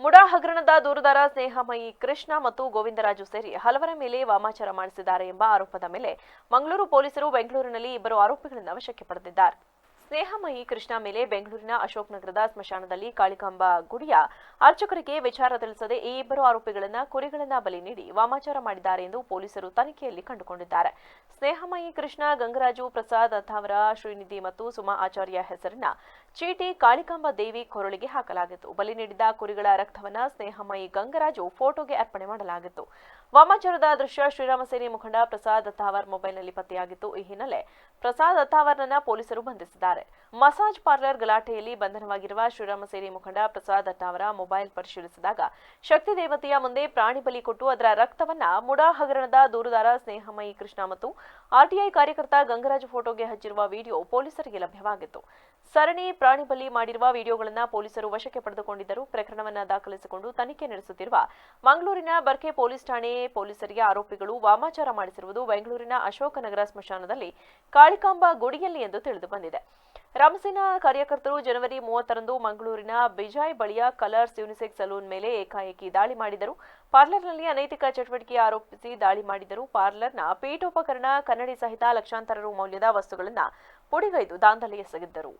ಮುಡಾ ಹಗರಣದ ದೂರುದಾರ ಸ್ನೇಹಮಯಿ ಕೃಷ್ಣ ಮತ್ತು ಗೋವಿಂದರಾಜು ಸೇರಿ ಹಲವರ ಮೇಲೆ ವಾಮಾಚಾರ ಮಾಡಿಸಿದ್ದಾರೆ ಎಂಬ ಆರೋಪದ ಮೇಲೆ ಮಂಗಳೂರು ಪೊಲೀಸರು ಬೆಂಗಳೂರಿನಲ್ಲಿ ಇಬ್ಬರು ಆರೋಪಿಗಳನ್ನು ವಶಕ್ಕೆ ಪಡೆದಿದ್ದಾರೆ. ಸ್ನೇಹಮಯಿ ಕೃಷ್ಣ ಮೇಲೆ ಬೆಂಗಳೂರಿನ ಅಶೋಕ್ ನಗರದ ಸ್ಮಶಾನದಲ್ಲಿ ಕಾಳಿಕಾಂಬ ಗುಡಿಯ ಅರ್ಚಕರಿಗೆ ವಿಚಾರ ತಿಳಿಸದೆ ಈ ಇಬ್ಬರು ಆರೋಪಿಗಳನ್ನ ಕುರಿಗಳನ್ನ ಬಲಿ ನೀಡಿ ವಾಮಾಚಾರ ಮಾಡಿದ್ದಾರೆ ಎಂದು ಪೊಲೀಸರು ತನಿಖೆಯಲ್ಲಿ ಕಂಡುಕೊಂಡಿದ್ದಾರೆ. ಸ್ನೇಹಮಯಿ ಕೃಷ್ಣ, ಗಂಗರಾಜು ಪ್ರಸಾದ್ ಅಥಾವರ, ಶ್ರೀನಿಧಿ ಮತ್ತು ಸುಮಾ ಆಚಾರ್ಯ ಹೆಸರಿನ ಚೀಟಿ ಕಾಳಿಕಾಂಬ ದೇವಿ ಕೊರಳಿಗೆ ಹಾಕಲಾಗಿತ್ತು. ಬಲಿ ನೀಡಿದ ಕುರಿಗಳ ರಕ್ತವನ್ನ ಸ್ನೇಹಮಯಿ ಗಂಗರಾಜು ಫೋಟೋಗೆ ಅರ್ಪಣೆ ಮಾಡಲಾಗಿತ್ತು. ವಾಮಾಚಾರದ ದೃಶ್ಯ ಶ್ರೀರಾಮ ಸೇನೆ ಮುಖಂಡ ಪ್ರಸಾದ್ ಅಥಾವರ್ ಮೊಬೈಲ್ನಲ್ಲಿ ಪತ್ತೆಯಾಗಿತ್ತು. ಈ ಹಿನ್ನೆಲೆ ಪ್ರಸಾದ್ ಅಥಾವರ್ನನ್ನ ಪೊಲೀಸರು ಬಂಧಿಸಿದ್ದಾರೆ. ಮಸಾಜ್ ಪಾರ್ಲರ್ ಗಲಾಟೆಯಲ್ಲಿ ಬಂಧನವಾಗಿರುವ ಶ್ರೀರಾಮ ಸೇನೆ ಮುಖಂಡ ಪ್ರಸಾದ್ ಅಥಾವರ ಮೊಬೈಲ್ ಪರಿಶೀಲಿಸಿದಾಗ ಶಕ್ತಿ ದೇವತೆಯ ಮುಂದೆ ಪ್ರಾಣಿ ಬಲಿ ಕೊಟ್ಟು ಅದರ ರಕ್ತವನ್ನ ಮುಡಾ ಹಗರಣದ ದೂರುದಾರ ಸ್ನೇಹಮಯಿ ಕೃಷ್ಣ ಮತ್ತು ಆರ್ಟಿಐ ಕಾರ್ಯಕರ್ತ ಗಂಗರಾಜ್ ಫೋಟೋಗೆ ಹಚ್ಚಿರುವ ವಿಡಿಯೋ ಪೊಲೀಸರಿಗೆ ಲಭ್ಯವಾಗಿತ್ತು. ಸರಣಿ ಪ್ರಾಣಿ ಬಲಿ ಮಾಡಿರುವ ವಿಡಿಯೋಗಳನ್ನು ಪೊಲೀಸರು ವಶಕ್ಕೆ ಪಡೆದುಕೊಂಡಿದ್ದರು ಪ್ರಕರಣವನ್ನು ದಾಖಲಿಸಿಕೊಂಡು ತನಿಖೆ ನಡೆಸುತ್ತಿರುವ ಮಂಗಳೂರಿನ ಬರ್ಕೆ ಪೊಲೀಸ್ ಠಾಣೆ ಪೊಲೀಸರಿಗೆ ಆರೋಪಿಗಳು ವಾಮಾಚಾರ ಮಾಡಿಸಿರುವುದು ಬೆಂಗಳೂರಿನ ಅಶೋಕನಗರ ಸ್ಮಶಾನದಲ್ಲಿ ಕಾಳಿಕಾಂಬ ಗುಡಿಯಲ್ಲಿ ಎಂದು ತಿಳಿದು ಬಂದಿದೆ. ರಾಮಸೇನಾ ಕಾರ್ಯಕರ್ತರು ಜನವರಿ ಮೂವತ್ತರಂದು ಮಂಗಳೂರಿನ ಬಿಜಾಯ್ ಬಳಿಯ ಕಲರ್ಸ್ ಯೂನಿಸೆಕ್ ಸಲೂನ್ ಮೇಲೆ ಏಕಾಏಕಿ ದಾಳಿ ಮಾಡಿದರು. ಪಾರ್ಲರ್ನಲ್ಲಿ ಅನೈತಿಕ ಚಟುವಟಿಕೆ ಆರೋಪಿಸಿ ದಾಳಿ ಮಾಡಿದರು ಪಾರ್ಲರ್ನ ಪೀಠೋಪಕರಣ, ಕನ್ನಡಿ ಸಹಿತ ಲಕ್ಷಾಂತರ ರು ಮೌಲ್ಯದ ವಸ್ತುಗಳನ್ನು ಪುಡಿಗೈದು ದಾಂಧಲೆ ಎಸಗಿದ್ದರು.